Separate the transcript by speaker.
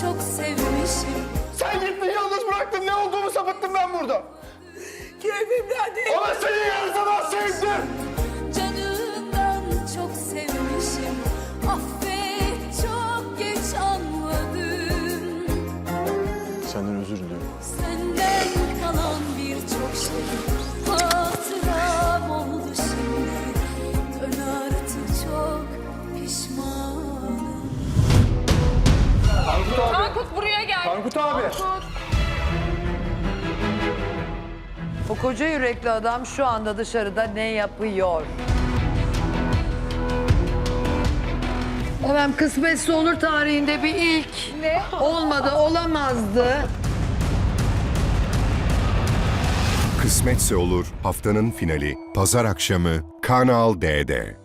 Speaker 1: çok sevmişim. Sen gittin yalnız bıraktın. Ne olduğumu sapıttım ben burada. Keyfimden değil.
Speaker 2: Ama senin yarısı ben sevdim.
Speaker 3: Canından çok sevmişim. Affet çok geç anladım.
Speaker 2: Senden özür diliyorum. Tankut abi.
Speaker 1: O koca yürekli adam şu anda dışarıda ne yapıyor? Efendim kısmetse olur tarihinde bir ilk.
Speaker 4: Ne?
Speaker 1: Olmadı, olamazdı.
Speaker 5: Kısmetse olur haftanın finali pazar akşamı Kanal D'de.